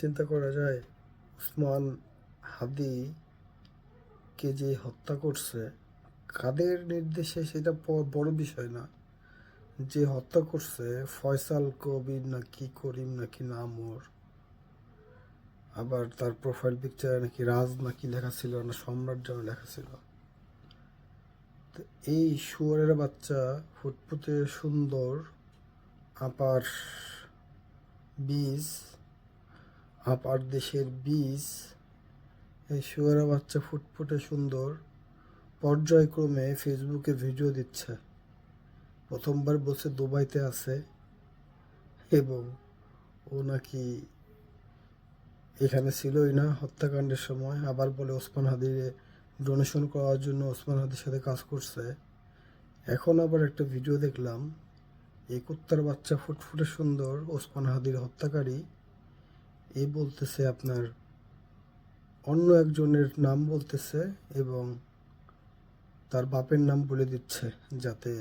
চিন্তা করা যায়, উসমান হাদিকে যে হত্যা করছে, কাদের নির্দেশে সেটা বড় বিষয় না। যে হত্যা করছে ফয়সাল কবির নাকি করিম নাকি নাম ওর আবার তার প্রোফাইল পিকচারে নাকি রাজ নাকি লেখা ছিল না, সম্রাট যেন লেখা ছিল। এই শুয়ারের বাচ্চা ফুটফুটে সুন্দর, আপার বীজ আপার দেশের বীজ, এই শুয়ারের বাচ্চা ফুটফুটে সুন্দর, পর্যায়ক্রমে ফেসবুকে ভিডিও দিচ্ছে। প্রথমবার বলছে দুবাইতে আছে এবং ও নাকি এখানে ছিলই না হত্যাকাণ্ডের সময়। আবার বলে ওসমান হাদিরে ডোনেশন করার জন্য ওসমান হাদির সাথে কাজ করছে। এখন আবার একটা ভিডিও দেখলাম, এই কুত্তার বাচ্চা ফুটফুটে সুন্দর, ওসমান হাদির হত্যাকারী। এ বলতেছে আপনার, অন্য একজনের নাম বলতেছে এবং তার বাপের নাম বলে দিচ্ছে যাতে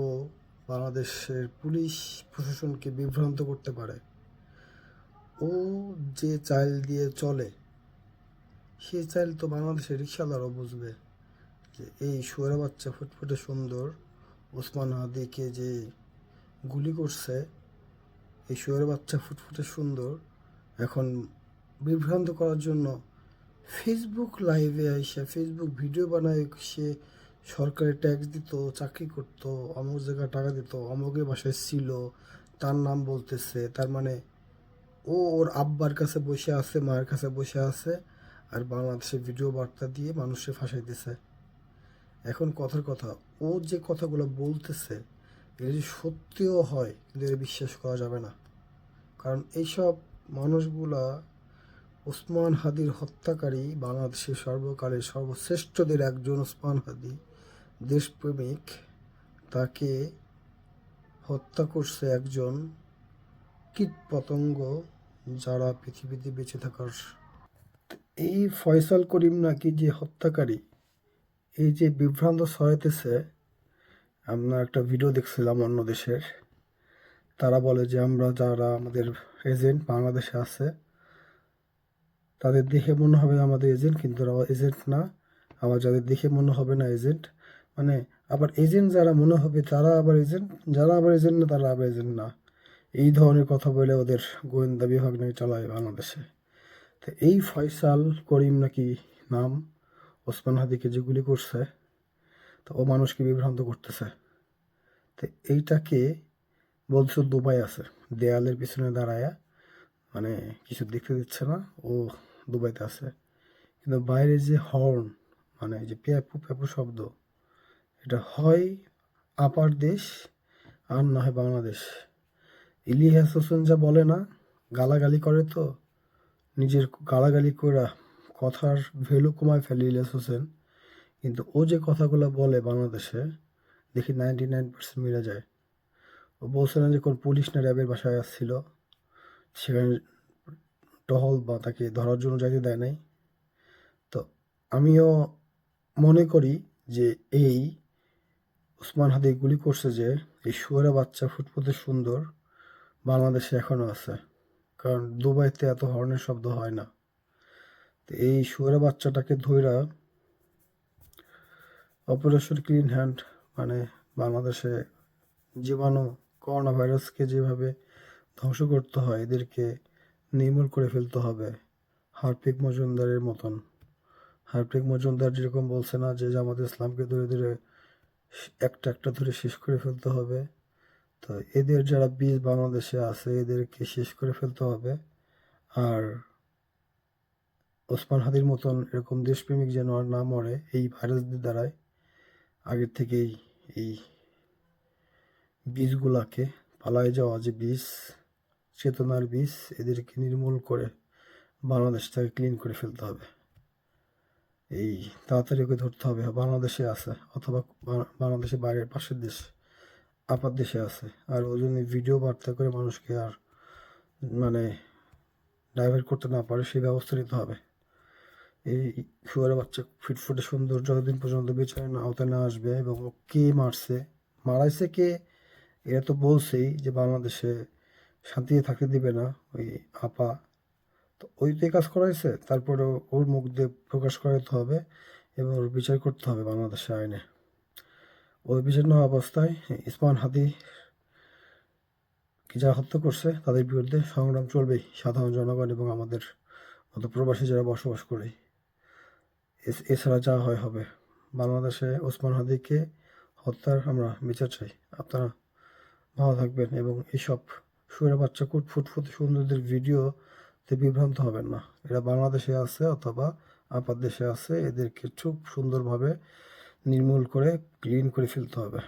ও বাংলাদেশের পুলিশ প্রশাসনকে বিভ্রান্ত করতে পারে। ও যে চাইল দিয়ে চলে, সে চাইল তো বাংলাদেশের রিক্সাওয়ালারও বুঝবে যে এই শুয়ারা বাচ্চা ফুটফুটে সুন্দর। ওসমান হাদিকে যে গুলি করছে, এই শুয়ারা বাচ্চা ফুটফুটে সুন্দর। এখন বিভ্রান্ত করার জন্য ফেসবুক লাইভে এসে ফেসবুক ভিডিও বানায় সে সরকারি ট্যাক্স দিত, চাকরি করতো অমুক জায়গায় টাকা দিত অমুকের বাসায় ছিল, তার নাম বলতেছে, তার মানে ও ওর আব্বার কাছে বসে আছে, মায়ের কাছে বসে আছে, আর বাংলাদেশে ভিডিও বার্তা দিয়ে মানুষে ফাঁসাইতেছে। এখন কথার কথা, ও যে কথাগুলো বলতেছে এটা যদি সত্যিও হয়, কিন্তু এটা বিশ্বাস করা যাবে না। কারণ এইসব মানুষগুলা ওসমান হাদির হত্যাকারী বাংলাদেশের সর্বকালের সর্বশ্রেষ্ঠদের একজন ওসমান হাদি দেশপ্রেমিক, তাকে হত্যা করছে একজন কীট পতঙ্গ যারা পৃথিবীতে বেঁচে থাকার এই ফয়সাল করিম নাকি যে হত্যাকারী, এই যে বিভ্রান্ত ছড়াইতেছে, আমরা একটা ভিডিও দেখছিলাম অন্য দেশের। তারা বলে যে আমরা যারা আমাদের এজেন্ট বাংলাদেশে আছে, তাদের দেখে মনে হবে আমাদের এজেন্ট কিন্তু এজেন্ট না। আবার যাদের দেখে মনে হবে না এজেন্ট মানে আবার এজেন্ট যারা মনে হবে তারা আবার এজেন্ট যারা আবার এজেন্ট না তারা আবার এজেন্ট না। এই ধরনের কথা বলে ওদের গোয়েন্দা বিভাগ নাকি চালায় বাংলাদেশে। তো এই ফয়সাল করিম নাকি নাম ওসমান হাদিকে যে গুলি করছে, তো ও মানুষকে বিভ্রান্ত করতেছে। তো এইটাকে বলছো দুবাই আছে। দেয়ালের পিছনে দাঁড়ায়া মানে কিছু দেখতে দিচ্ছে না, ও দুবাইতে আছে। কিন্তু বাইরে যে হর্ন মানে যে প্যাপু প্যাপু শব্দ, এটা হয় আপার দেশ আর না হয় বাংলাদেশ। ইলিয়াস হোসেন যা বলে না, গালাগালি করে তো, নিজের গালাগালি করা কথার ভ্যালু কমায় ফেলে ইলিয়াস হোসেন। কিন্তু ও যে কথাগুলো বলে বাংলাদেশে, দেখি নাইনটি নাইন পার্সেন্ট মিলে যায়। ও বলছে যে কোন পুলিশ না র্যাবের বাসায় আসছিল, সেখানে টহল বা তাকে ধরার জন্য যাইতে দেয় নাই। তো আমিও মনে করি যে এই উসমান হাদি গুলি করছে যে এই শুয়ারা বাচ্চা ফুটফুটে সুন্দর বাংলাদেশে এখনও আছে, কারণ দুবাইতে এত হর্নের শব্দ হয় না। তো এই শুয়ারা বাচ্চাটাকে ধইরা অপারেশন ক্লিন হ্যান্ড মানে বাংলাদেশে জীবাণু করোনা ভাইরাসকে যেভাবে ধ্বংস করতে হয়, এদেরকে নির্মূল করে ফেলতে হবে। হারপিক মজুমদারের মতন। হারপিক মজুমদার যেরকম বলছে না যে জামাত ইসলামকে ধরে ধরে একটা একটা ধরে শেষ করে ফেলতে হবে। তো এদের যারা বীজ বাংলাদেশে আছে, এদেরকে শেষ করে ফেলতে হবে। আর ওসমান হাদির মতন এরকম দেশপ্রেমিক যেন আর না মরে, এই ভাইরাসদের দ্বারায় আগের থেকেই এই বীজগুলাকে পালায় যাওয়া যে বীজ চেতনার বীজ, এদেরকে নির্মূল করে বাংলাদেশটাকে ক্লিন করে ফেলতে হবে। এই তাড়াতাড়ি ওকে ধরতে হবে, বাংলাদেশে আছে অথবা বাংলাদেশের বাইরের পাশের দেশ, আপার দেশে আছে। আর ওই জন্য ভিডিও বার্তা করে মানুষকে আর মানে ডাইভার্ট করতে না পারে, সেই ব্যবস্থা নিতে হবে। এই শুয়ারের বাচ্চা ফিটফুটে সুন্দর যতদিন পর্যন্ত বিচারের আওতায় না আসবে এবং কে মারছে? মারাইছে কে? এরা তো বলছেই যে বাংলাদেশে শান্তিতে থাকতে দিবে না ওই আপা। তো ওই তো কাজ করাইছে তারপরেও ওর মুখ দিয়ে প্রকাশ করাতে হবে এবং ওর বিচার করতে হবে বাংলাদেশের আইনে। ওই বিচ্ছিন্ন অবস্থায় ইসমান হাদি যারা হত্যা করছে তাদের বিরুদ্ধে সংগ্রাম চলবেই, সাধারণ জনগণ এবং আমাদের মতো প্রবাসী যারা বসবাস করে। এছ- এছাড়া যা হয় হবে। বাংলাদেশে ওসমান হাদিকে হত্যার আমরা বিচার চাই। আপনারা ভালো থাকবেন এবং এসব শুয়ে বাচ্চা কুট ফুটফুট সুন্দরদের ভিডিওতে বিভ্রান্ত হবেন না। এরা বাংলাদেশে আছে অথবা আপার দেশে আছে। এদেরকে খুব সুন্দরভাবে নির্মূল করে ক্লিন করে ফেলতে হবে।